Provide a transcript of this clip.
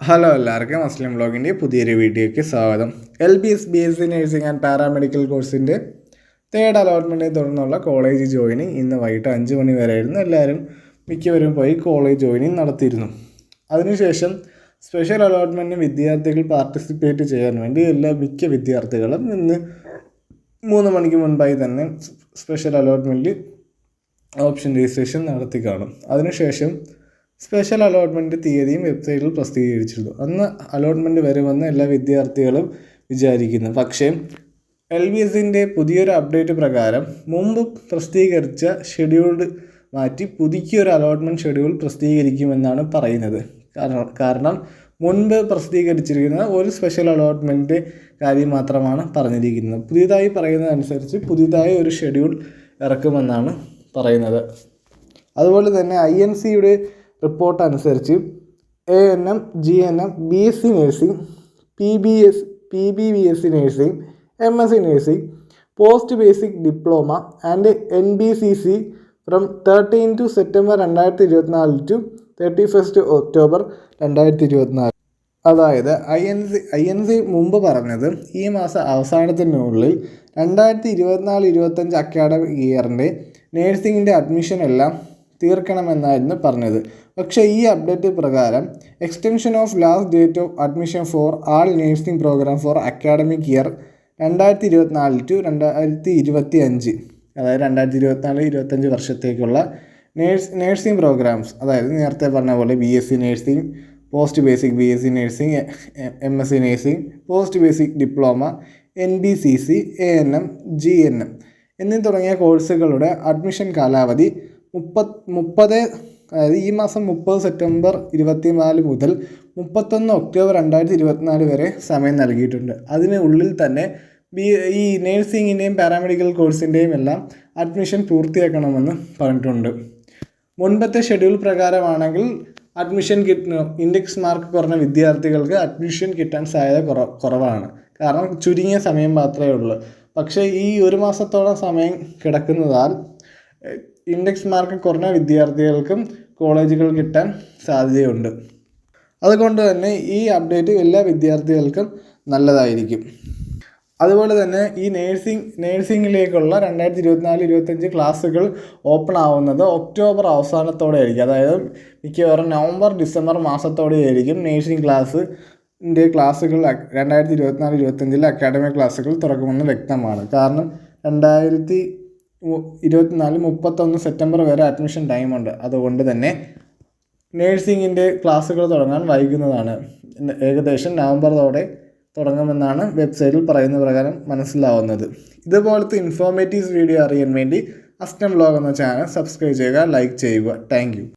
Hello എല്ലാവർക്കും മുസ്ലിം ബ്ലോഗിന്റെ പുതിയൊരു വീഡിയോയ്ക്ക് സ്വാഗതം. L B S B S C nursing and paramedical കോഴ്സിന്റെ തേർഡ് അലോട്ട്മെന്റിനെ തുടർന്നുള്ള കോളേജ് ജോയിനിങ് ഇന്ന് വൈകിട്ട് അഞ്ച് മണി വരെ ആയിരുന്നു എല്ലാവരും മിക്കവരും പോയി കോളേജ് ജോയിനിങ് നടത്തിയിരുന്നു. അതിനുശേഷം സ്പെഷ്യൽ അലോട്ട്മെന്റിന് വിദ്യാർത്ഥികൾ പാർട്ടിസിപ്പേറ്റ് ചെയ്യാൻ വേണ്ടി എല്ലാ മിക്ക വിദ്യാർത്ഥികളും ഇന്ന് മൂന്ന് മണിക്ക് മുൻപായി തന്നെ സ്പെഷ്യൽ അലോട്ട്മെന്റ് ഓപ്ഷൻ രജിസ്ട്രേഷൻ നടത്തി കാണും. അതിനുശേഷം സ്പെഷ്യൽ അലോട്ട്മെന്റ് തീയതിയും വെബ്സൈറ്റിൽ പ്രസിദ്ധീകരിച്ചിരുന്നു. അന്ന് അലോട്ട്മെന്റ് വരുമെന്ന് എല്ലാ വിദ്യാർത്ഥികളും വിചാരിക്കുന്നു. പക്ഷേ എൽ വി എസിന്റെ പുതിയൊരു അപ്ഡേറ്റ് പ്രകാരം മുമ്പ് പ്രസിദ്ധീകരിച്ച ഷെഡ്യൂൾഡ് മാറ്റി പുതുക്കിയൊരു അലോട്ട്മെന്റ് ഷെഡ്യൂൾ പ്രസിദ്ധീകരിക്കുമെന്നാണ് പറയുന്നത്. കാരണം മുൻപ് പ്രസിദ്ധീകരിച്ചിരിക്കുന്ന ഒരു സ്പെഷ്യൽ അലോട്ട്മെന്റ് കാര്യം മാത്രമാണ് പറഞ്ഞിരിക്കുന്നത്. പുതിയതായി പറയുന്നതനുസരിച്ച് പുതിയതായി ഒരു ഷെഡ്യൂൾ ഇറക്കുമെന്നാണ് പറയുന്നത്. അതുപോലെ തന്നെ ഐ എൻ സിയുടെ റിപ്പോർട്ട് അനുസരിച്ച് A N M G N M B S C nursing P B S P B B S C nursing M S C nursing post basic diploma and N B C C from thirteen to September രണ്ടായിരത്തി ഇരുപത്തിനാല് to thirty first October രണ്ടായിരത്തി ഇരുപത്തിനാല് അതായത് I N C I N C മുമ്പ് പറഞ്ഞത് ഈ മാസം അവസാനത്തിനുള്ളിൽ രണ്ടായിരത്തി ഇരുപത്തിനാല് ഇരുപത്തഞ്ച് അക്കാഡമിക് ഇയറിന്റെ നേഴ്സിംഗിന്റെ അഡ്മിഷൻ എല്ലാം തീർക്കണമെന്നായിരുന്നു പറഞ്ഞത്. പക്ഷേ ഈ അപ്ഡേറ്റ് പ്രകാരം extension of last date of admission for all nursing programme for academic year രണ്ടായിരത്തി ഇരുപത്തിനാല് ടു രണ്ടായിരത്തി ഇരുപത്തി അഞ്ച് അതായത് രണ്ടായിരത്തി ഇരുപത്തിനാല് ഇരുപത്തഞ്ച് വർഷത്തേക്കുള്ള നേഴ്സ് നേഴ്സിംഗ് പ്രോഗ്രാംസ് അതായത് നേരത്തെ പറഞ്ഞ പോലെ B S C nursing post basic B S C nursing M S C nursing post basic diploma N B C C A N M G N M എന്നീ തുടങ്ങിയ കോഴ്സുകളുടെ അഡ്മിഷൻ കാലാവധി മുപ്പത് മുപ്പത് അതായത് ഈ മാസം മുപ്പത് സെപ്റ്റംബർ ഇരുപത്തിനാല് മുതൽ മുപ്പത്തൊന്ന് ഒക്ടോബർ രണ്ടായിരത്തി ഇരുപത്തിനാല് വരെ സമയം നൽകിയിട്ടുണ്ട്. അതിന് ഉള്ളിൽ തന്നെ ബി ഈ നേഴ്സിങ്ങിന്റെയും പാരാമെഡിക്കൽ കോഴ്സിന്റെയും എല്ലാം അഡ്മിഷൻ പൂർത്തിയാക്കണമെന്ന് പറഞ്ഞിട്ടുണ്ട്. മുൻപത്തെ ഷെഡ്യൂൾ പ്രകാരമാണെങ്കിൽ അഡ്മിഷൻ കിട്ടുന്ന ഇൻഡെക്സ് മാർക്ക് കുറഞ്ഞ വിദ്യാർത്ഥികൾക്ക് അഡ്മിഷൻ കിട്ടാൻ സാധ്യത കുറ കുറവാണ്. കാരണം ചുരുങ്ങിയ സമയം മാത്രമേ ഉള്ളൂ. പക്ഷേ ഈ ഒരു മാസത്തോളം സമയം കിടക്കുന്നതാൽ ഇൻഡെക്സ് മാർക്ക് കുറഞ്ഞ വിദ്യാർത്ഥികൾക്കും കോളേജുകൾ കിട്ടാൻ സാധ്യതയുണ്ട്. അതുകൊണ്ട് തന്നെ ഈ അപ്ഡേറ്റ് എല്ലാ വിദ്യാർത്ഥികൾക്കും നല്ലതായിരിക്കും. അതുപോലെ തന്നെ ഈ നേഴ്സിംഗ് നേഴ്സിംഗിലേക്കുള്ള രണ്ടായിരത്തി ഇരുപത്തിനാല് ഇരുപത്തഞ്ച് ക്ലാസ്സുകൾ ഓപ്പൺ ആവുന്നത് ഒക്ടോബർ അവസാനത്തോടെ ആയിരിക്കും അതായത് മിക്കവാറും നവംബർ ഡിസംബർ മാസത്തോടെ ആയിരിക്കും നേഴ്സിംഗ് ക്ലാസ് ന്റെ ക്ലാസ്സുകൾ രണ്ടായിരത്തി ഇരുപത്തിനാല് ഇരുപത്തഞ്ചിലെ അക്കാഡമിക് ക്ലാസ്സുകൾ തുറക്കുമെന്ന് വ്യക്തമാണ്. കാരണം രണ്ടായിരത്തി ഇരുപത്തിനാല് മുപ്പത്തൊന്ന് സെപ്റ്റംബർ വരെ അഡ്മിഷൻ ടൈമുണ്ട് അതുകൊണ്ട് തന്നെ നേഴ്സിങ്ങിന്റെ ക്ലാസ്സുകൾ തുടങ്ങാൻ വൈകുന്നതാണ്. ഏകദേശം നവംബറോടെ തുടങ്ങുമെന്നാണ് വെബ്സൈറ്റിൽ പറയുന്ന പ്രകാരം മനസ്സിലാവുന്നത്. ഇതുപോലത്തെ ഇൻഫോർമേറ്റീവ് വീഡിയോ അറിയാൻ വേണ്ടി അസ്റ്റം ബ്ലോഗ് എന്ന ചാനൽ സബ്സ്ക്രൈബ് ചെയ്യുക ലൈക്ക് ചെയ്യുക. താങ്ക്